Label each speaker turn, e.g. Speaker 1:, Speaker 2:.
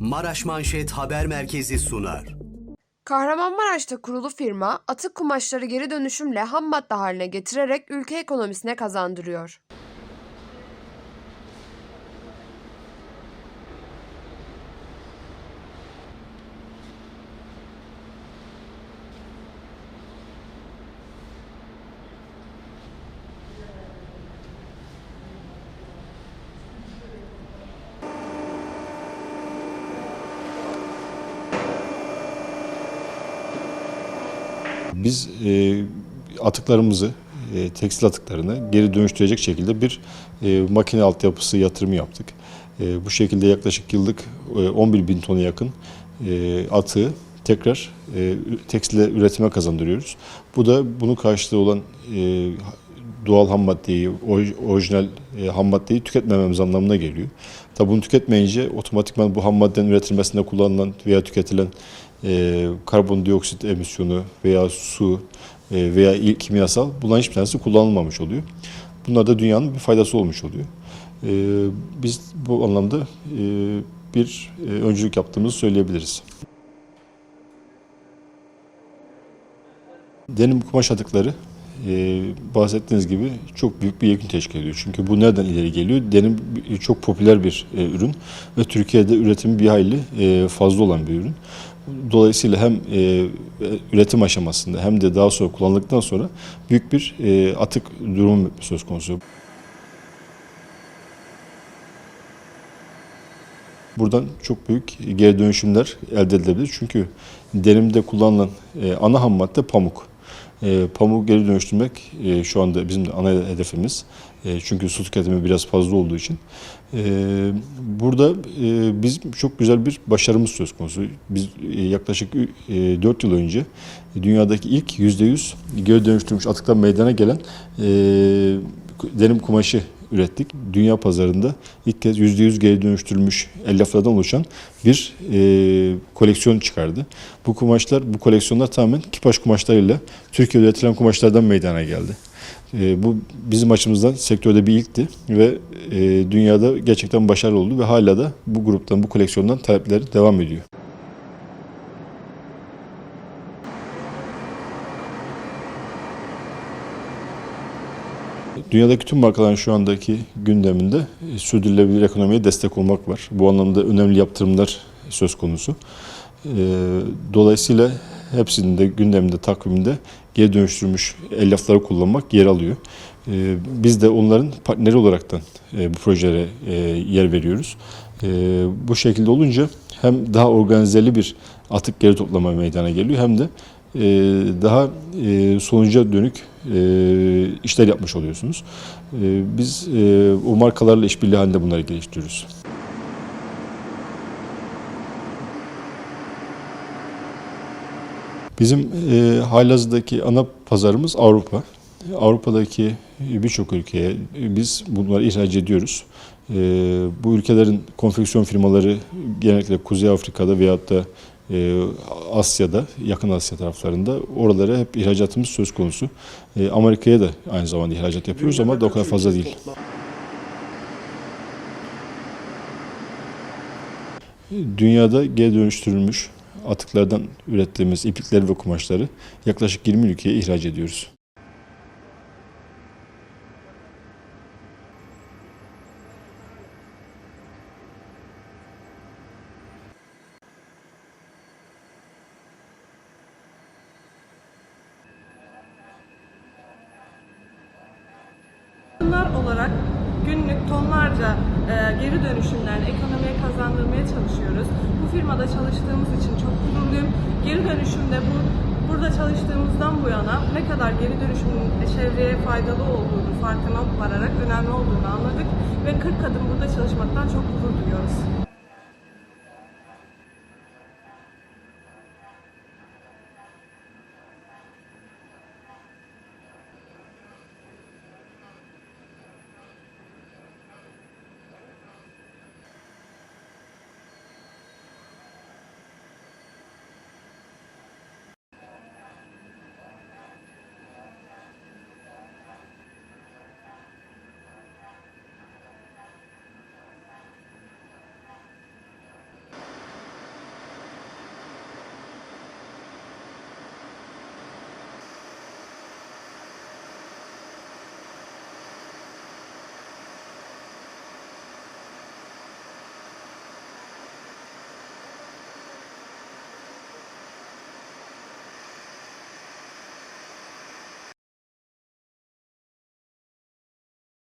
Speaker 1: Maraş Manşet Haber Merkezi sunar.
Speaker 2: Kahramanmaraş'ta kurulu firma atık kumaşları geri dönüşümle ham madde haline getirerek ülke ekonomisine kazandırıyor.
Speaker 3: Biz e, atıklarımızı, e, tekstil atıklarını geri dönüştürecek şekilde bir e, makine altyapısı yatırımı yaptık. E, bu şekilde yaklaşık yıllık e, 11 bin tona yakın e, atığı tekrar e, tekstile üretime kazandırıyoruz. Bu da bunun karşılığı olan e, doğal ham maddeyi, orij- orijinal e, ham maddeyi tüketmememiz anlamına geliyor. Tabi bunu tüketmeyince otomatikman bu ham maddenin üretilmesinde kullanılan veya tüketilen e, karbondioksit emisyonu veya su e, veya kimyasal bunların hiçbir tanesi kullanılmamış oluyor. Bunlar da dünyanın bir faydası olmuş oluyor. E, biz bu anlamda e, bir e, öncülük yaptığımızı söyleyebiliriz. Denim kumaş atıkları e, bahsettiğiniz gibi çok büyük bir yekün teşkil ediyor. Çünkü bu nereden ileri geliyor? Denim çok popüler bir e, ürün ve Türkiye'de üretimi bir hayli e, fazla olan bir ürün. Dolayısıyla hem e, üretim aşamasında hem de daha sonra kullanıldıktan sonra büyük bir e, atık durumu söz konusu. Buradan çok büyük geri dönüşümler elde edilebilir. Çünkü derimde kullanılan e, ana ham madde pamuk. E, pamuğu geri dönüştürmek e, şu anda bizim de ana hedefimiz. E, çünkü su tüketimi biraz fazla olduğu için. E, burada e, bizim çok güzel bir başarımız söz konusu. Biz e, yaklaşık e, 4 yıl önce dünyadaki ilk %100 geri dönüştürülmüş atıktan meydana gelen e, denim kumaşı ürettik. Dünya pazarında ilk kez %100 geri dönüştürülmüş elyaflardan oluşan bir e, koleksiyon çıkardı. Bu kumaşlar, bu koleksiyonlar tamamen kipaş kumaşlarıyla Türkiye'de üretilen kumaşlardan meydana geldi. E, bu bizim açımızdan sektörde bir ilkti ve e, dünyada gerçekten başarılı oldu ve hala da bu gruptan, bu koleksiyondan talepleri devam ediyor. Dünyadaki tüm markaların şu andaki gündeminde e, sürdürülebilir ekonomiye destek olmak var. Bu anlamda önemli yaptırımlar söz konusu. E, Dolayısıyla hepsinin de gündeminde, takviminde geri dönüştürülmüş elyafları kullanmak yer alıyor. E, Biz de onların partneri olaraktan bu projelere yer veriyoruz. Bu şekilde olunca hem daha organizeli bir atık geri toplama meydana geliyor hem de e, daha e, sonuca dönük e, işler yapmış oluyorsunuz. E, Biz o markalarla işbirliği halinde bunları geliştiriyoruz. Bizim e, halihazırdaki ana pazarımız Avrupa. Avrupa'daki birçok ülkeye biz bunları ihraç ediyoruz. Bu ülkelerin konfeksiyon firmaları genellikle Kuzey Afrika'da veyahut da Asya'da, yakın Asya taraflarında oralara hep ihracatımız söz konusu. E, Amerika'ya da aynı zamanda ihracat yapıyoruz ama o kadar fazla değil. Dünyada geri dönüştürülmüş atıklardan ürettiğimiz iplikleri ve kumaşları yaklaşık 20 ülkeye ihraç ediyoruz.
Speaker 4: Bunlar olarak günlük tonlarca e, geri dönüşümlerini ekonomiye kazandırmaya çalışıyoruz. Bu firmada çalıştığımız için çok gururluyum. Geri dönüşümde bu burada çalıştığımızdan bu yana ne kadar geri dönüşümün çevreye faydalı olduğunu farkına vararak önemli olduğunu anladık ve 40 kadın burada çalışmaktan çok gurur duyuyoruz.